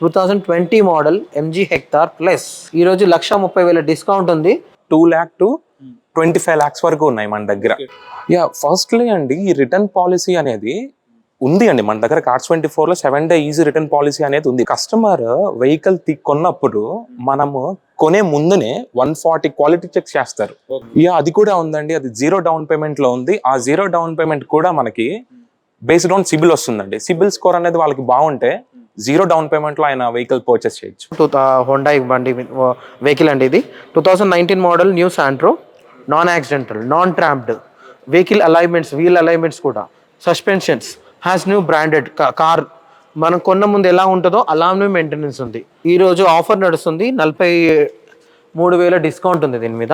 Two thousand twenty model MG Hector plus ఈరోజు లక్ష ముప్పై వేల డిస్కౌంట్ ఉంది. Two lakh to twenty five lakhs వరకు ఉన్నాయి మన దగ్గర. యా ఫస్ట్లీ అండి ఈ రిటర్న్ పాలసీ అనేది ఉంది అండి. మన దగ్గర కార్డ్స్ ట్వంటీ ఫోర్లో seven day easy return policy అనేది ఉంది. కస్టమర్ వెహికల్ కొన్నప్పుడు మనము కొనే ముందునే వన్ ఫార్టీ క్వాలిటీ చెక్ చేస్తారు. యా అది కూడా ఉందండి. అది జీరో డౌన్ పేమెంట్లో ఉంది. ఆ జీరో డౌన్ పేమెంట్ కూడా మనకి బేస్డ్ ఆన్ సిబిల్ వస్తుందండి. సిబిల్ స్కోర్ అనేది వాళ్ళకి బాగుంటే జీరో డౌన్ పేమెంట్లో ఆయన వెహికల్ పర్చేస్ చేయొచ్చు. టూ హోండా బండి వెహికల్ అండి ఇది. Two thousand nineteen model new Santro non accidental non trapped vehicle alignments wheel alignments కూడా suspensions has new branded car మనం కొన్న ముందు ఎలా ఉంటుందో అలానే మెయింటెనెన్స్ ఉంది. ఈరోజు ఆఫర్ నడుస్తుంది. నలభై మూడు వేల డిస్కౌంట్ ఉంది దీని మీద.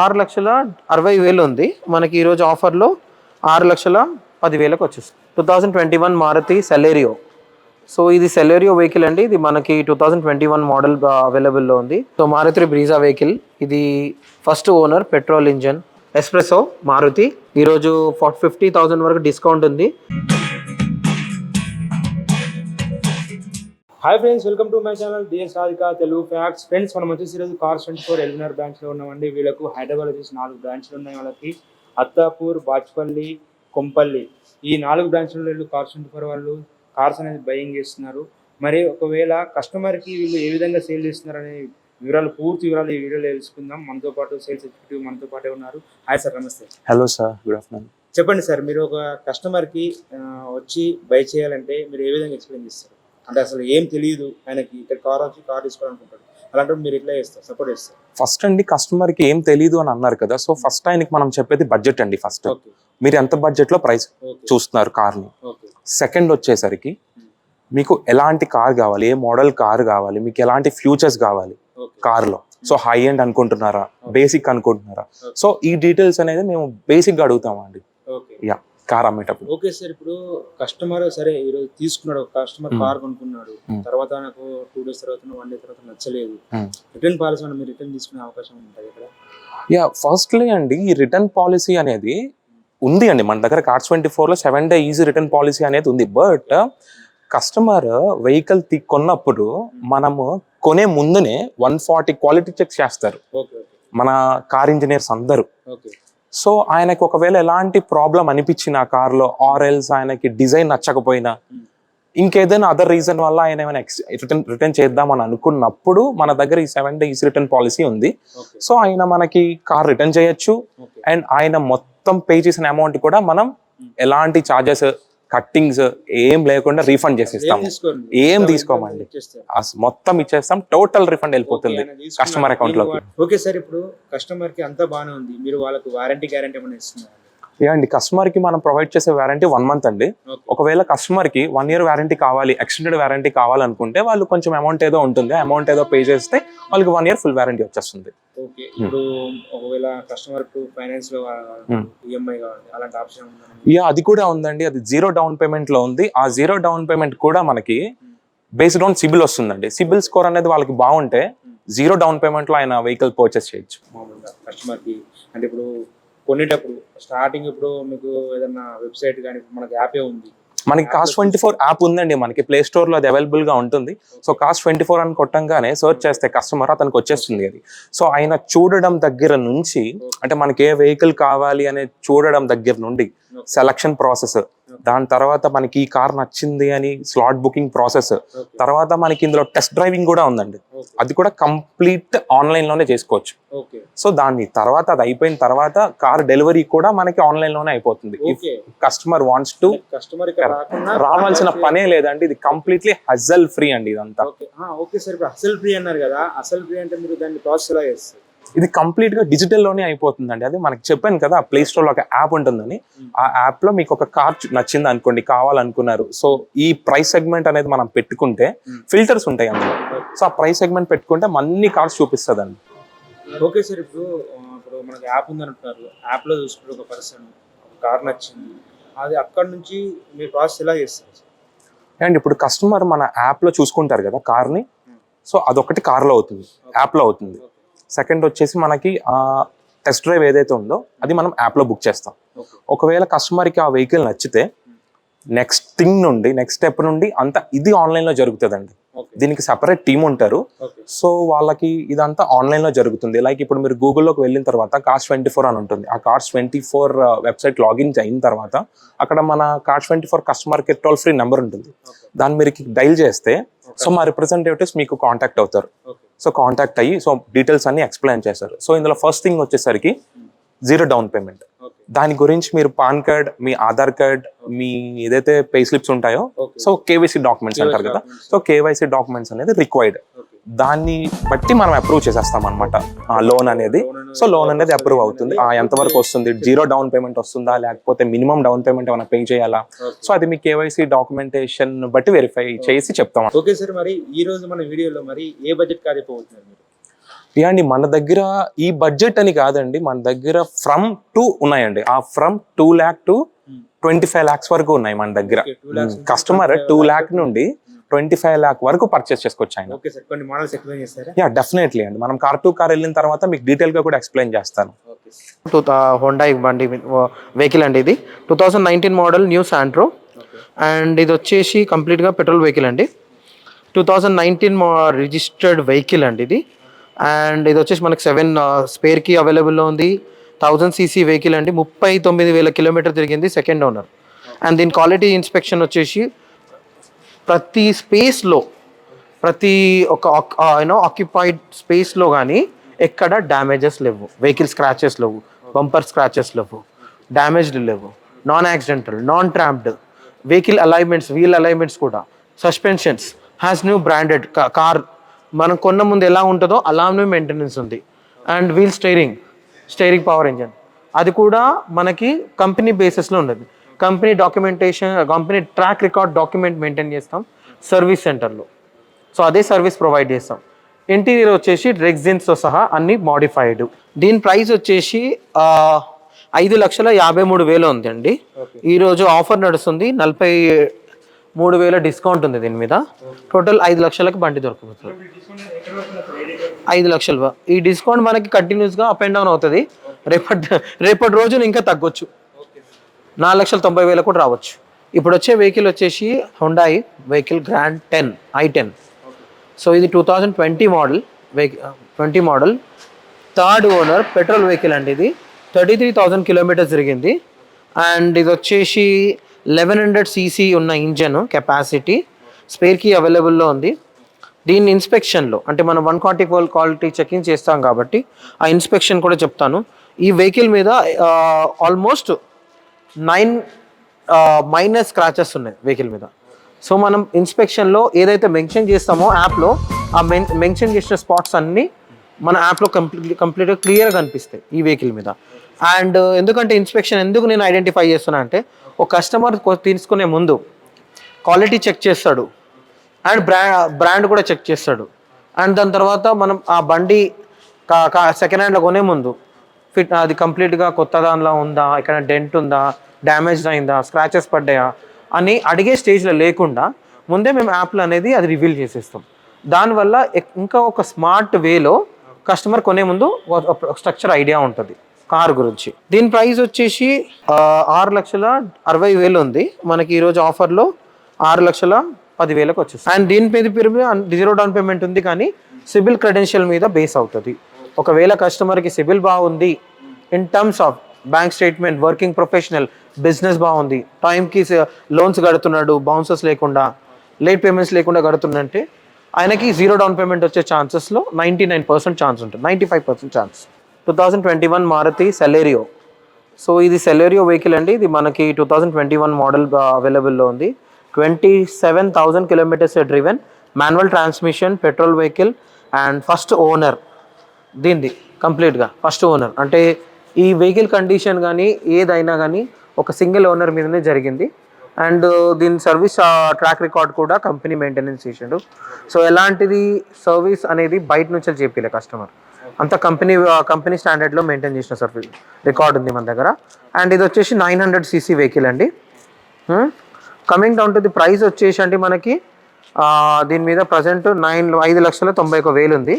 ఆరు లక్షల అరవై వేలు ఉంది. మనకి ఈరోజు ఆఫర్లో ఆరు లక్షల పదివేలకు వచ్చేస్తుంది. Two thousand twenty one Maruti Celerio so ఇది సెలేరియో వెహికల్ అండి. ఇది మనకి two thousand twenty one model అవైలబుల్లో ఉంది. సో మారుతి బ్రీజా వెహికల్ ఇది first owner petrol engine Espresso Maruti ఈరోజు ఫార్టీ ఫిఫ్టీ థౌజండ్ వరకు డిస్కౌంట్ ఉంది. Hi friends welcome to my channel DS Radhika Telugu facts friends మనం వచ్చేసి ఈరోజు కార్స్ ట్వంటీ ఫోర్ ఎల్బినార్ బ్రాంచ్లో ఉన్నామండి. వీళ్ళకు హైదరాబాద్ వచ్చేసి నాలుగు బ్రాంచ్లు ఉన్నాయి వాళ్ళకి. అత్తాపూర్ బాచ్పల్లి కొంపల్లి ఈ నాలుగు బ్రాంచ్లలో వీళ్ళు కార్స్ ట్వంటీ ఫోర్ వాళ్ళు. కార్స్ అనేది బయింగ్ చేస్తున్నారు. మరి ఒకవేళ కస్టమర్కి వీళ్ళు ఏ విధంగా సేల్ చేస్తున్నారు అనే వివరాలు పూర్తి వివరాలు ఈ వీడియోలో తెలుసుకుందాం. మనతో పాటు సేల్స్ ఎగ్జిక్యూటివ్ మనతో పాటే ఉన్నారు. హాయ్ సార్ నమస్తే. హలో సార్ గుడ్ ఆఫ్టర్నూన్ చెప్పండి సార్ మీరు ఒక కస్టమర్కి వచ్చి బై చేయాలంటే మీరు ఏ విధంగా ఎక్స్ప్లెయిన్ చేస్తారు? అంటే అసలు ఏం తెలియదు ఆయనకి ఇక్కడ కార్ వచ్చి కార్ తీసుకోవాలనుకుంటాడు. అలాంటప్పుడు మీరు ఎట్లా చేస్తారు? సపోర్ట్ చేస్తారు? ఫస్ట్ అండి కస్టమర్కి ఏం తెలియదు అని అన్నారు కదా సో ఫస్ట్ ఆయనకి మనం చెప్పేది బడ్జెట్ అండి ఫస్ట్ ఓకే మీరు ఎంత బడ్జెట్లో ప్రైస్ చూస్తున్నారు కార్ని? ఓకే సెకండ్ వచ్చేసరికి మీకు ఎలాంటి కార్ కావాలి? ఏ మోడల్ కార్ కావాలి? మీకు ఎలాంటి ఫ్యూచర్స్ కావాలి ఓకే కార్లో? సో హై ఎండ్ అనుకుంటున్నారా? బేసిక్ అనుకుంటున్నారా? సో ఈ డీటెయిల్స్ అనేది మేము బేసిక్గా అడుగుతామండి. యా కార్ అమ్మేటప్పుడు. ఓకే సార్ ఇప్పుడు కస్టమర్ సరే ఈరోజు తీసుకున్నాడు కస్టమర్ Hmm. కార్ కొనుక్కున్నాడు. Hmm. తర్వాత నాకు టూ డేస్ తర్వాత వన్ డే తర్వాత నచ్చలేదు. Hmm. రిటర్న్ పాలసీ మీరు రిటర్న్ తీసుకునే అవకాశం ఉంటుంది ఇక్కడ? యా ఫస్ట్లీ అండి ఈ రిటర్న్ పాలసీ అనేది ఉంది అండి మన దగ్గర కార్డ్స్ ట్వంటీ ఫోర్లో seven day easy return policy అనేది ఉంది. బట్ కస్టమర్ వెహికల్ కొన్నప్పుడు మనము కొనే ముందునే వన్ ఫార్టీ క్వాలిటీ చెక్ చేస్తారు. మన కార్ ఇంజనీర్స్ అందరూ. సో ఆయనకి ఒకవేళ ఎలాంటి ప్రాబ్లం అనిపించిన ఆ కార్లో ఆర్ఎల్స్ ఆయనకి డిజైన్ నచ్చకపోయినా Hmm. ఇంకేదైనా అదర్ రీజన్ వల్ల ఆయన ఏమైనా రిటర్న్ రిటర్న్ చేద్దామని అనుకున్నప్పుడు మన దగ్గర ఈ seven day easy return policy ఉంది. సో ఆయన మనకి కార్ రిటర్న్ చేయొచ్చు. అండ్ ఆయన మొత్తం పే చేసిన అమౌంట్ కూడా మనం ఎలాంటి చార్జెస్ కట్టింగ్స్ ఏం లేకుండా రీఫండ్ చేసిస్తాం ఏం తీసుకోమండి. మొత్తం ఇచ్చేస్తాం టోటల్ రిఫండ్ వెళ్ళిపోతుంది ఓకే, ఆయన తీసుకున్న- customer account లోకి. మీరు- ఓకే సార్ ఇప్పుడు కస్టమర్కి అంతా బాగానే ఉంది. మీరు వాళ్ళకు వారంటీ గ్యారంటీ ఏమైనా ఇస్తున్నారు? అండి. కస్టమర్కి మనం ప్రొవైడ్ చేసే వారంటీ వన్ మంత్ అండి. ఒకవేళ కస్టమర్కి వన్ ఇయర్ వారంటీ కావాలి ఎక్స్టెండెడ్ వారంటీ కావాలనుకుంటే వాళ్ళు కొంచెం అమౌంట్ ఏదో ఉంటుంది. అమౌంట్ ఏదో పే చేస్తే వాళ్ళకి వన్ ఇయర్ ఫుల్ వారంటీ వచ్చేస్తుంది. ఓకే ఇప్పుడు ఒకవేళ కస్టమర్కు ఫైనాన్స్లో Hmm. ఈఎంఐ కావాలి అలాంటి ఆప్షన్ ఉందా యా అది కూడా ఉందండి. అది జీరో డౌన్ పేమెంట్లో ఉంది. ఆ జీరో డౌన్ పేమెంట్ కూడా మనకి బేస్డ్ ఆన్ సిబిల్ వస్తుందండి. సిబిల్ స్కోర్ అనేది వాళ్ళకి బాగుంటే జీరో డౌన్ పేమెంట్లో ఆయన వెహికల్ పర్చేస్ చేయొచ్చు. కస్టమర్కి అంటే ఇప్పుడు కొనేటప్పుడు స్టార్టింగ్ ఇప్పుడు మీకు ఏదైనా వెబ్సైట్ కానీ మనకి యాపే ఉంది. మనకి కాస్ట్ ట్వంటీ ఫోర్ యాప్ ఉందండి మనకి ప్లే స్టోర్లో అది అవైలబుల్గా ఉంటుంది. సో కాస్ట్ ట్వంటీ ఫోర్ అని కొట్టంగానే సెర్చ్ చేస్తే కస్టమర్ అతనికి వచ్చేస్తుంది అది. సో ఆయన చూడడం దగ్గర నుంచి అంటే మనకి ఏ వెహికల్ కావాలి అనే చూడడం దగ్గర నుండి సెలక్షన్ ప్రాసెస్ దాని తర్వాత మనకి ఈ కార్ నచ్చింది అని స్లాట్ బుకింగ్ ప్రాసెస్. తర్వాత మనకి ఇందులో టెస్ట్ డ్రైవింగ్ కూడా ఉందండి. అది కూడా కంప్లీట్ ఆన్లైన్లోనే చేసుకోవచ్చు. సో దాని తర్వాత అది అయిపోయిన తర్వాత కార్ డెలివరీ కూడా మనకి ఆన్లైన్లోనే అయిపోతుంది. కస్టమర్ వాంట్స్ టు కస్టమర్ రావాల్సిన పనే లేదండి. ఇది కంప్లీట్లీ హజల్ ఫ్రీ అండి ఇదంతా. ఓకే సార్ ఫ్రీ అన్నారు కదా. అసలు ఫ్రీ అంటే మీరు దాన్ని ప్రాసెస్ ఎలా చేస్తారు? ఇది కంప్లీట్గా డిజిటల్లోనే అయిపోతుందండి. అది మనకి చెప్పాను కదా ప్లే స్టోర్లో ఒక యాప్ ఉంటుందని. ఆ యాప్లో మీకు ఒక కార్ నచ్చింది అనుకోండి కావాలనుకున్నారు. సో ఈ ప్రైస్ సెగ్మెంట్ అనేది మనం పెట్టుకుంటే Hmm. ఫిల్టర్స్ ఉంటాయి అందులో. సో ఆ ప్రైస్ సెగ్మెంట్ పెట్టుకుంటే అన్ని కార్స్ చూపిస్తుందండి. ఓకే సార్ ఇప్పుడు ఇప్పుడు మనకి యాప్ ఉందని అంటున్నారు యాప్లో చూసుకుంటే ఒక పర్సన్ ఒక కార్ నచ్చింది. అది అక్కడ నుంచి మీరు ప్రాసెస్ ఎలా చేస్తారు? అండ్ ఇప్పుడు కస్టమర్ మన యాప్లో చూసుకుంటారు కదా కార్ని. సో అదొకటి కార్లో అవుతుంది. యాప్లో అవుతుంది. సెకండ్ వచ్చేసి మనకి ఆ టెస్ట్ డ్రైవ్ ఏదైతే ఉందో అది మనం యాప్లో బుక్ చేస్తాం ఒకవేళ కస్టమర్కి ఆ వెహికల్ నచ్చితే నెక్స్ట్ థింగ్ నుండి నెక్స్ట్ స్టెప్ నుండి అంత ఇది ఆన్లైన్లో జరుగుతుందండి. దీనికి సెపరేట్ టీం ఉంటారు. సో వాళ్ళకి ఇదంతా ఆన్లైన్లో జరుగుతుంది. లైక్ ఇప్పుడు మీరు గూగుల్లోకి వెళ్ళిన తర్వాత కార్డ్స్ ట్వంటీ ఫోర్ అని ఉంటుంది. ఆ Cars twenty four website login అయిన తర్వాత అక్కడ మన Cars twenty four customer care toll free number ఉంటుంది దాన్ని మీరు డైల్ చేస్తే సో మా రిప్రజెంటేటివ్స్ మీకు కాంటాక్ట్ అవుతారు. సో కాంటాక్ట్ అయ్యి సో డీటెయిల్స్ అన్ని ఎక్స్ప్లెయిన్ చేస్తారు. సో ఇందులో ఫస్ట్ థింగ్ వచ్చేసరికి జీరో డౌన్ పేమెంట్. దాని గురించి మీరు పాన్ కార్డ్ మీ ఆధార్ కార్డ్ మీ ఏదైతే పే స్లిప్స్ ఉంటాయో సో కేవైసీ డాక్యుమెంట్స్ అంటారు కదా సో కేవైసీ డాక్యుమెంట్స్ అనేది రిక్వైర్డ్ దాన్ని బట్టి మనం అప్రూవ్ చేసేస్తాం అనమాట ఆ లోన్ అనేది. సో లోన్ అనేది అప్రూవ్ అవుతుంది. ఆ ఎంతవరకు వస్తుంది? జీరో డౌన్ పేమెంట్ వస్తుందా? లేకపోతే మినిమం డౌన్ పేమెంట్ ఏమైనా పే చేయాలా? సో అది మీ కేవైసీ డాక్యుమెంటేషన్ బట్టి వెరిఫై చేసి చెప్తాం ఓకే సార్ మరి ఈ రోజు మన వీడియోలో మరి ఏ బడ్జెట్ కార్ చెప్పబోతున్నారు మీరు? యా అండి మన దగ్గర ఈ బడ్జెట్ అని కాదండి మన దగ్గర ఫ్రమ్ టు ఉన్నాయండి. ఆ from two lakh to twenty five lakhs వరకు ఉన్నాయి మన దగ్గర. Okay, 2 lakhs నుంచి కస్టమర్ 25 టూ ల్యాక్ నుండి ట్వంటీ ఫైవ్ ల్యాక్ వరకు పర్చేస్ చేసుకోవచ్చు ఆయన. ఓకే సార్ కొన్ని మోడల్స్ ఎక్స్ప్లెయిన్ చేస్తారా? యా డెఫినెట్లీ అండి. మనం కార్ టు కార్ వెళ్ళిన తర్వాత మీకు డీటెయిల్గా కూడా ఎక్స్ప్లెయిన్ చేస్తాను. ఓకే టూ హోండా బండి వెహికల్ అండి ఇది. Two thousand nineteen model new Santro okay and ఇది వచ్చేసి కంప్లీట్గా పెట్రోల్ వెహికల్ అండి. Two thousand nineteen registered vehicle అండి ఇది. అండ్ ఇది వచ్చేసి మనకి సెవెన్ స్పేర్కి అవైలబుల్లో ఉంది. థౌజండ్ సీసీ వెహికల్ అండి. ముప్పై తొమ్మిది వేల కిలోమీటర్ తిరిగింది సెకండ్ ఓనర్ అండ్ దీని క్వాలిటీ ఇన్స్పెక్షన్ వచ్చేసి ప్రతి స్పేస్లో ప్రతి ఒక యూనో ఆక్యుపైడ్ స్పేస్లో కానీ ఎక్కడ డ్యామేజెస్ లేవు. వెహికల్ స్క్రాచెస్ లేవు. బంపర్ స్క్రాచెస్ లేవు. డ్యామేజ్డ్ లేవు. Non accidental non trapped vehicle alignments wheel alignments కూడా suspensions has new branded car మనం కొన్న ముందు ఎలా ఉంటుందో అలానే మెయింటెనెన్స్ ఉంది. And wheel steering steering power engine అది కూడా మనకి కంపెనీ బేసిస్లో ఉండదు company documentation company track record document maintain చేస్తాం సర్వీస్ సెంటర్లో సో అదే సర్వీస్ ప్రొవైడ్ చేస్తాం. ఇంటీరియర్ వచ్చేసి రెగ్జిన్స్తో సహా అన్ని మాడిఫైడ్ దీని ప్రైస్ వచ్చేసి ఐదు లక్షల యాభై మూడు వేలు ఉందండి. ఈరోజు ఆఫర్ నడుస్తుంది నలభై మూడు వేల డిస్కౌంట్ ఉంది దీని మీద. టోటల్ ఐదు లక్షలకు బండి దొరకబోతుంది. ఐదు లక్షలు. ఈ డిస్కౌంట్ మనకి కంటిన్యూస్గా అప్ అండ్ డౌన్ అవుతుంది. రేపటి రేపటి రోజున ఇంకా తగ్గొచ్చు. నాలుగు లక్షల తొంభై వేలకు కూడా రావచ్చు. ఇప్పుడు వచ్చే వెహికల్ వచ్చేసి Hyundai vehicle grand ten I ten so ఇది two thousand twenty model vehicle twenty model. Third owner petrol vehicle అండి ఇది. థర్టీ త్రీ థౌజండ్ కిలోమీటర్స్ తిరిగింది అండ్ ఇది వచ్చేసి లెవెన్ హండ్రెడ్ సీసీ ఉన్న ఇంజన్ కెపాసిటీ స్పేర్కి అవైలబుల్లో ఉంది. దీని ఇన్స్పెక్షన్లో అంటే మనం వన్ క్వాలిటీ క్వాలిటీ చెకింగ్ చేస్తాం కాబట్టి ఆ ఇన్స్పెక్షన్ కూడా చెప్తాను. ఈ వెహికల్ మీద ఆల్మోస్ట్ నైన్ మైనస్ స్క్రాచెస్ ఉన్నాయి వెహికల్ మీద. సో మనం ఇన్స్పెక్షన్లో ఏదైతే మెన్షన్ చేస్తామో యాప్లో ఆ మెన్ మెన్షన్ చేసిన స్పాట్స్ అన్నీ మన యాప్లో కంప్లీట్ కంప్లీట్గా క్లియర్గా కనిపిస్తాయి ఈ వెహికల్ మీద. అండ్ ఎందుకంటే ఇన్స్పెక్షన్ ఎందుకు నేను ఐడెంటిఫై చేస్తున్నా అంటే ఒక కస్టమర్ తీసుకునే ముందు క్వాలిటీ చెక్ చేస్తాడు. అండ్ బ్రా బ్రాండ్ కూడా చెక్ చేస్తాడు. అండ్ దాని తర్వాత మనం ఆ బండి సెకండ్ హ్యాండ్లో కొనే ముందు ఫిట్ అది కంప్లీట్గా కొత్త దానిలో ఉందా? ఇక్కడ డెంట్ ఉందా? డ్యామేజ్ అయిందా? స్క్రాచెస్ పడ్డాయా? అని అడిగే స్టేజ్లో లేకుండా ముందే మేము యాప్లో అనేది అది రివీల్ చేసేస్తాం. దానివల్ల ఇంకా ఒక స్మార్ట్ వేలో కస్టమర్ కొనే ముందు స్ట్రక్చర్ ఐడియా ఉంటుంది. కార్ గురించి. దీని ప్రైస్ వచ్చేసి ఆరు లక్షల అరవై వేలు ఉంది. మనకి ఈరోజు ఆఫర్లో ఆరు లక్షల పదివేలకు వచ్చేస్తుంది. అండ్ దీని మీద పేరు జీరో డౌన్ పేమెంట్ ఉంది కానీ సిబిల్ క్రెడెన్షియల్ మీద బేస్ అవుతుంది. ఒకవేళ కస్టమర్కి సిబిల్ బాగుంది in terms of bank statement working professional business బాగుంది టైంకి లోన్స్ కడుతున్నాడు బౌన్సెస్ లేకుండా లేట్ పేమెంట్స్ లేకుండా కడుతుందంటే ఆయనకి జీరో డౌన్ పేమెంట్ వచ్చే ఛాన్సెస్లో నైంటీ నైన్ పర్సెంట్ ఛాన్స్ ఉంటుంది. Ninety five percent chance. Two thousand twenty one Maruti Celerio so ఇది సెలేరియో వెహికల్ అండి. ఇది మనకి two thousand twenty one model అవైలబుల్లో ఉంది. Twenty seven thousand kilometres driven manual transmission petrol vehicle and first owner దీనిది కంప్లీట్గా first owner అంటే ఈ వెహికల్ కండిషన్ కానీ ఏదైనా కానీ ఒక సింగిల్ ఓనర్ మీదనే జరిగింది. అండ్ దీని సర్వీస్ ట్రాక్ రికార్డ్ కూడా కంపెనీ మెయింటెనెన్స్ చేసిండు. సో ఎలాంటిది సర్వీస్ అనేది బయట నుంచి చెప్పలే కస్టమర్ అంత కంపెనీ కంపెనీ స్టాండర్డ్లో మెయింటైన్ చేసిన సర్వీస్ రికార్డ్ ఉంది మన దగ్గర. అండ్ ఇది వచ్చేసి నైన్ హండ్రెడ్ సీసీ వెహికల్ అండి. Coming down to the price వచ్చేసి అంటే మనకి దీని మీద ప్రజెంట్ నైన్ ఐదు లక్షల తొంభై ఒక వేలు ఉంది.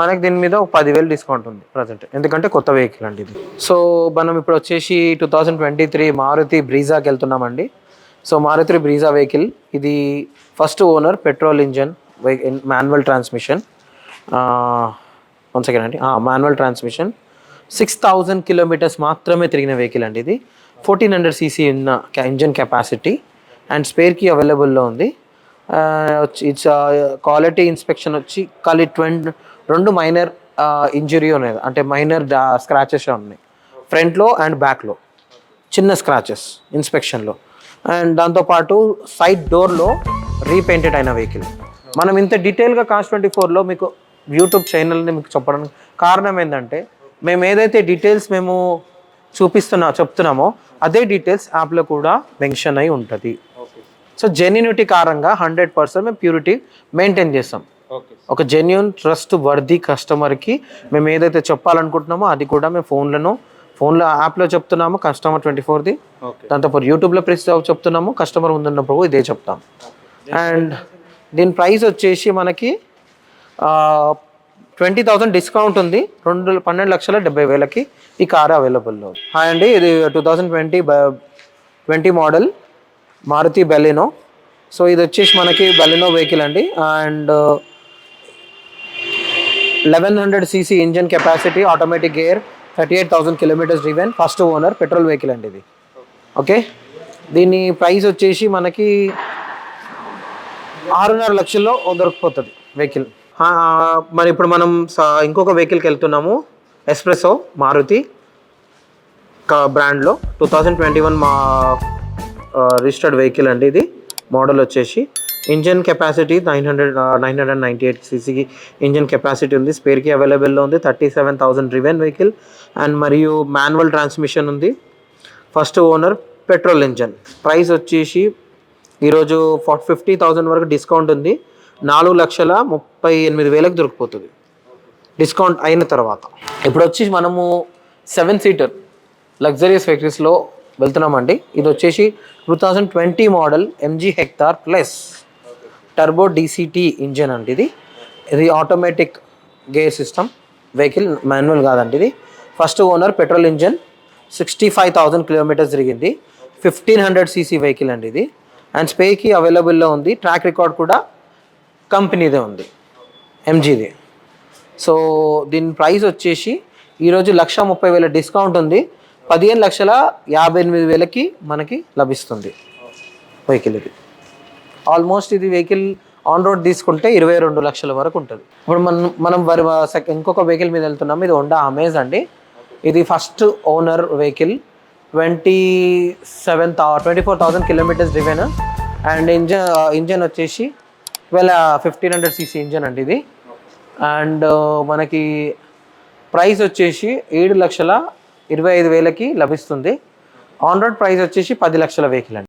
మనకి దీని మీద ఒక పదివేలు డిస్కౌంట్ ఉంది ప్రజెంట్ ఎందుకంటే కొత్త వెహికల్ అండి ఇది. సో మనం ఇప్పుడు వచ్చేసి two thousand twenty three Maruti బ్రీజాకి వెళ్తున్నామండి. సో మారుతి బ్రీజా వెహికల్ ఇది first owner petrol engine manual transmission one second అండి manual transmission six thousand kilometres మాత్రమే తిరిగిన వెహికల్ అండి ఇది. ఫోర్టీన్ హండ్రెడ్ సీసీ ఉన్న ఇంజన్ కెపాసిటీ అండ్ స్పేర్కి అవైలబుల్లో ఉంది. ఇట్స్ క్వాలిటీ ఇన్స్పెక్షన్ వచ్చి కాలి ah, ట్వంటీ రెండు మైనర్ ఇంజరీ ah, ఉన్నాయి. అంటే మైనర్ స్క్రాచెస్ ఉన్నాయి. ఫ్రంట్లో అండ్ బ్యాక్లో చిన్న స్క్రాచెస్ ఇన్స్పెక్షన్లో అండ్ దాంతోపాటు సైడ్ డోర్లో రీపెయింటెడ్ అయిన వెహికల్ మనం ఇంత డీటెయిల్గా కాస్ట్ ట్వంటీ ఫోర్లో మీకు యూట్యూబ్ ఛానల్ని మీకు చెప్పడానికి కారణం ఏంటంటే మేము ఏదైతే డీటెయిల్స్ మేము చూపిస్తున్నా చెప్తున్నామో అదే డీటెయిల్స్ యాప్లో కూడా మెన్షన్ అయి ఉంటుంది. సో జెన్యునిటీ కారణంగా హండ్రెడ్ పర్సెంట్ మేము ప్యూరిటీ మెయింటైన్ చేస్తాం. ఒక జెన్యున్ ట్రస్ట్ వర్ది కస్టమర్కి మేము ఏదైతే చెప్పాలనుకుంటున్నామో అది కూడా మేము ఫోన్లను ఫోన్లో యాప్లో చెప్తున్నాము కస్టమర్ ట్వంటీ ఫోర్ది దాంతోపాటు యూట్యూబ్లో ప్రెస్ చెప్తున్నాము కస్టమర్ ముందున్నప్పుడు ఇదే చెప్తాం. అండ్ దీని ప్రైస్ వచ్చేసి మనకి ట్వంటీ థౌసండ్ డిస్కౌంట్ ఉంది. రెండు పన్నెండు లక్షల డెబ్బై వేలకి ఈ కార్ అవైలబుల్లో. హాయ్ అండి ఇది two thousand twenty twenty model Maruti Baleno. So ఇది వచ్చేసి మనకి బెలినో వెహికల్ అండి. And eleven hundred CC engine capacity automatic gear thirty eight thousand kilometres driven first owner petrol vehicle అండి ఇది. ఓకే? దీని ప్రైస్ వచ్చేసి మనకి ఆరున్నర లక్షల్లో దొరికిపోతుంది వెహికల్. మరి ఇప్పుడు మనం ఇంకొక వెహికల్కి వెళ్తున్నాము. ఎస్ప్రెసో మారుతి. బ్రాండ్లో టూ థౌజండ్ ట్వంటీ వన్ మా రిజిస్టర్డ్ వెహికల్ అండి ఇది. మోడల్ వచ్చేసి. Engine capacity nine hundred nine hundred ninety eight సీసీకి engine capacity ఉంది. స్పేర్కి అవైలబుల్లో ఉంది. Thirty seven thousand driven vehicle and మరియు మాన్యువల్ ట్రాన్స్మిషన్ ఉంది. First owner petrol engine price వచ్చేసి ఈరోజు ఫార్ ఫిఫ్టీ థౌజండ్ వరకు డిస్కౌంట్ ఉంది. నాలుగు లక్షల ముప్పై ఎనిమిది వేలకు దొరికిపోతుంది. డిస్కౌంట్ అయిన తర్వాత. ఇప్పుడు వచ్చి మనము సెవెన్ సీటర్ లగ్జరియస్ వెహికల్స్లో వెళ్తున్నామండి. ఇది వచ్చేసి two thousand twenty model MG Hector plus turbo DCT engine అండి ఇది. ఇది automatic gear system vehicle manual కాదండి ఇది. First owner petrol engine sixty five thousand kilometres తిరిగింది ఫిఫ్టీన్ హండ్రెడ్ సీసీ వెహికల్ అండి ఇది. అండ్ స్పేకి అవైలబుల్లో ఉంది. ట్రాక్ రికార్డ్ కూడా కంపెనీదే ఉంది. ఎంజీది సో దీని ప్రైస్ వచ్చేసి ఈరోజు లక్ష ముప్పై వేల డిస్కౌంట్ ఉంది. పదిహేను లక్షల యాభై ఎనిమిది వేలకి మనకి లభిస్తుంది వెహికల్ ఇది. ఆల్మోస్ట్ ఇది వెహికల్ ఆన్ రోడ్ తీసుకుంటే ఇరవై రెండు లక్షల వరకు ఉంటుంది. ఇప్పుడు మనం మనం వరి ఇంకొక వెహికల్ మీద వెళ్తున్నాం. ఇది హోండా అమేజ్ అండి. ఇది first owner vehicle. Twenty seven thou twenty four thousand kilometres driven and engine engine వచ్చేసి twelve fifteen hundred CC engine అండి ఇది. అండ్ uh, మనకి ప్రైస్ వచ్చేసి ఏడు లక్షల ఇరవై ఐదు వేలకి లభిస్తుంది. ఆన్ రోడ్ ప్రైస్ వచ్చేసి పది లక్షల వెహికల్ అండి.